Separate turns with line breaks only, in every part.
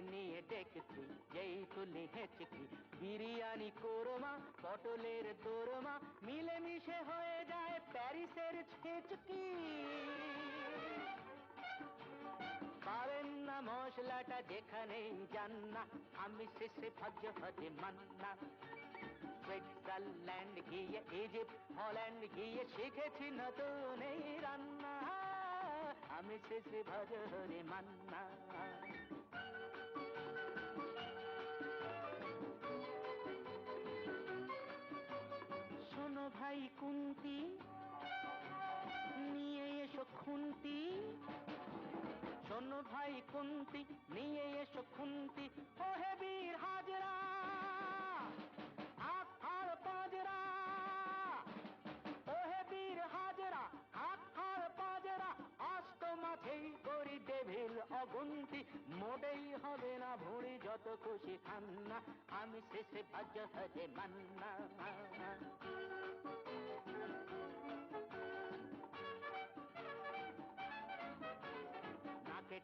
নিয়ে দেখছি যেই তুলি হেঁচকি বিরিয়ানি কোরমা, পটলের দোরমা, মিলেমিশে হয়ে যায় প্যারিসের ছেচকি পাবেন না মশলাটা যেখানেই যান না, আমি শেষে ভজ হজে মান্না। সুইজারল্যান্ড গিয়ে, ইজিপ্ট, হল্যান্ড গিয়ে শিখেছি নতুন এই রান্না। আমি শেষে ভজ হরে মান্না। ভাই নিয়ে এসো খুন্তি। শোনো ভাই কুন্তি নিয়ে এসো খুন্তি। ও হে বীর হাজরা, হাত ফাড় পাজরা। ও হে বীর হাজরা, হাত ফাড় পাজরা। আস্ত মাঝেই করি ডেভিল অগুন্তি। মোটেই হবে না ভুঁড়ি, যত খুশি খান্না আমি শেষে ভজ হজে মান্না।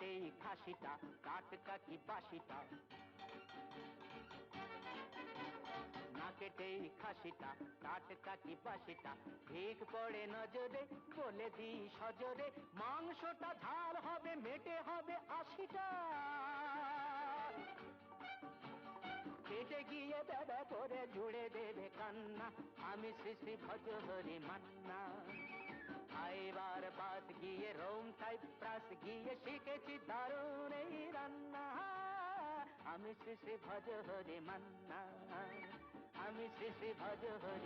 এই খাসিটা কাটকা কি বাসিটা। না কেটে এই খাসিটা টাটকা কি বাসিটা। ঠিক পড়ে নজরে, বলে দি সজরে, মাংসটা ঝাল হবে, মেটে হবে আশিটা। কেটে গিয়ে দাদা করে জুড়ে দেবে কান্না আমি শ্রী শ্রী ভজ হরি মান্না। খাইবার বাদ গিয়ে রোম সাইপ্রাস গিয়ে শিখেছি দারুণ এই রান্না। আমি শ্রী শ্রী ভজ হরি মান্না, আমি শ্রী ভজ হরি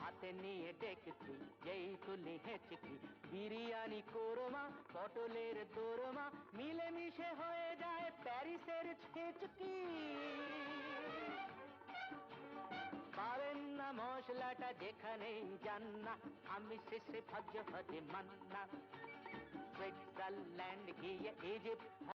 হাতে নিয়ে দেখছি, যেই তুলি হেঁচকি। বিরিয়ানি কোরমা, পটলের দোরমা, মিলেমিশে হয়ে যায় প্যারিসের ছেচকি। পাবেন না মশলাটা যেখানেই যান না, আমি শেষে ভজ ভজে মান্না। সুইজারল্যান্ড গিয়ে ইজিপ্ট